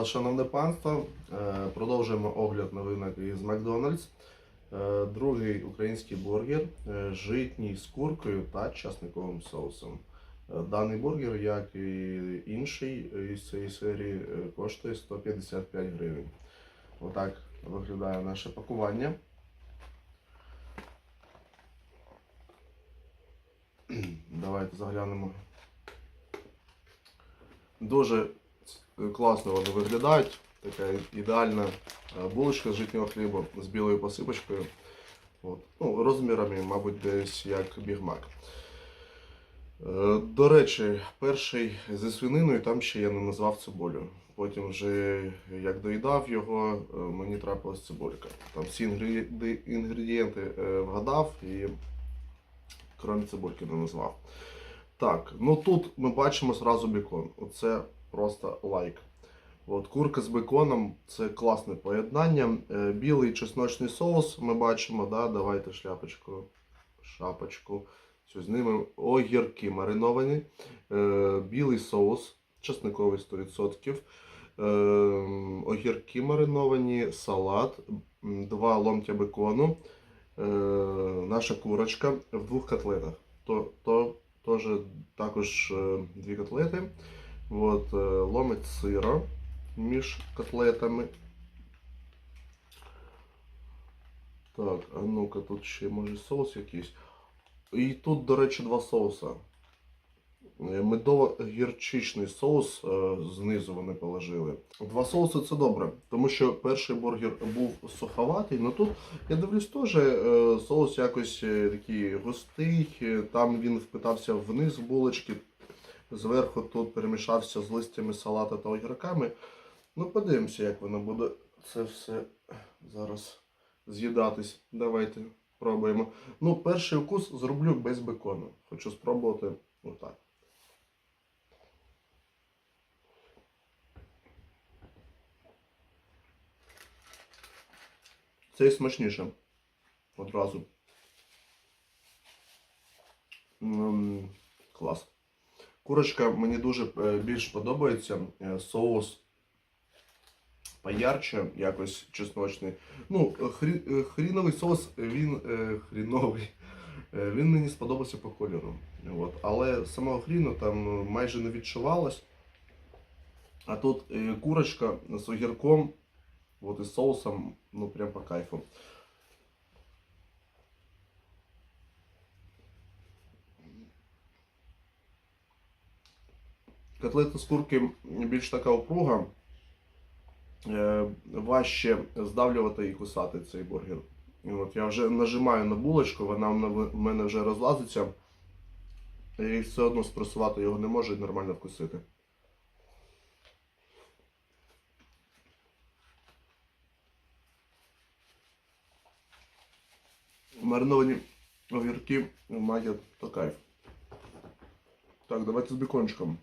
вас, шановне панство. Е, Продовжуємо огляд новинок із Макдональдс. Е, Другий український бургер е, житній з куркою та часниковим соусом. Даний бургер, як і інший із цієї серії, коштує 155 гривень. Отак виглядає наше пакування. Давайте заглянемо. Дуже класно вони виглядають. Така ідеальна е, булочка з житнього хліба з білою посипочкою. От. Ну, розмірами, мабуть, десь як бігмак. Е, До речі, перший зі свининою там ще я не назвав цибулю. Потім вже як доїдав його, е, мені трапилась цибулька. Там всі інгреді- інгредієнти вгадав і крім цибульки не назвав. Так, ну тут ми бачимо зразу бекон. Оце просто лайк. От, курка з беконом це класне поєднання. Е, Білий чесночний соус ми бачимо. Да? Давайте шляпочку. Шапочку. З ними огірки мариновані. Е, Білий соус, чесниковий 100%. Е, Огірки мариновані, салат, два ломтя бекону. Наша курочка в двох котлетах. То, то, також дві котлети. От, е, ломить сира між котлетами. Так, а ну-ка, тут ще може соус якийсь. І тут, до речі, два соуса. Е, Медово-гірчичний соус е, знизу вони положили. Два соуси це добре, тому що перший бургер був суховатий, але тут я дивлюсь теж е, соус якось е, такий густий, е, там він впитався вниз в булочки, зверху тут перемішався з листями салата та огірками. Ну, подивимося, як воно буде це все зараз з'їдатись. Давайте пробуємо. Ну, перший укус зроблю без бекону. Хочу спробувати отак. Цей смачніше. Одразу. М, Клас. Курочка мені дуже е, більш подобається. Е, Соус поярче, якось чесночний. Ну, хрі, е, хріновий соус, він хріновий. Він мені сподобався по кольору. От. Але самого хріну там майже не відчувалось. А тут курочка з огірком, от із соусом, ну прям по кайфу. Котлета з курки більш така опруга. Е, важче здавлювати і кусати цей бургер. От я вже нажимаю на булочку, вона в мене- вже розлазиться. І все одно спресувати його не можу і нормально вкусити. Мариновані огірки мають то кайф. Так, давайте з бекончиком.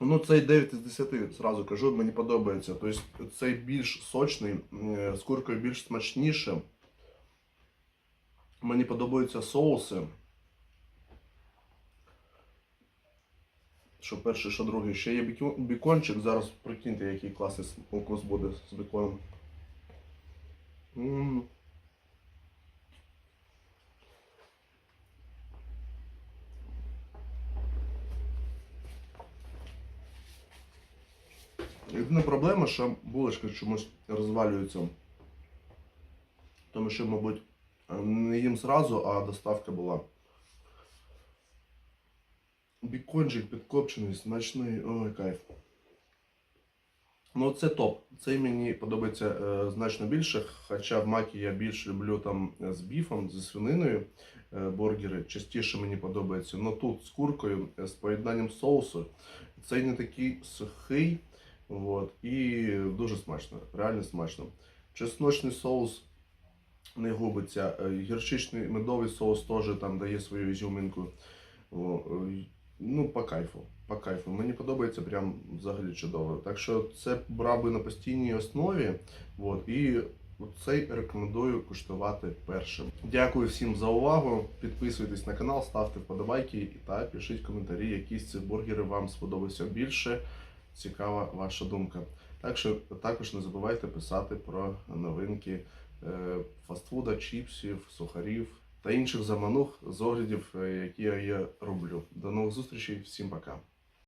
Ну, цей 9 із 10, зразу кажу, мені подобається. Тобто цей більш сочний, е, з куркою більш смачніше. Мені подобаються соуси. Що перший, що другий. Ще є бекончик. Зараз прикиньте, який класний укус буде з беконом. М. Єдина проблема, що булочка чомусь розвалюється. Тому що, мабуть, не їм зразу, а доставка була. Бікончик підкопчений, смачний, ой, кайф. Ну, це топ. Цей мені подобається е, значно більше. Хоча в макі я більш люблю там з біфом, зі свининою е, бургери. Частіше мені подобається. Ну тут з куркою, е, з поєднанням соусу. Цей не такий сухий. От, і дуже смачно, реально смачно. Чесночний соус не губиться. е, Гірчичний медовий соус теж там дає свою ізюминку. О, е, Ну, по кайфу. По кайфу. Мені подобається прям взагалі чудово. Так що це брав би на постійній основі. От, і цей рекомендую куштувати першим. Дякую всім за увагу. Підписуйтесь на канал, ставте вподобайки та пишіть коментарі, які з цих бургерів вам сподобався більше. Цікава ваша думка. Так що також не забувайте писати про новинки е, фастфуда, чіпсів, сухарів та інших заманух з оглядів, е, які я роблю. До нових зустрічей, всім пока.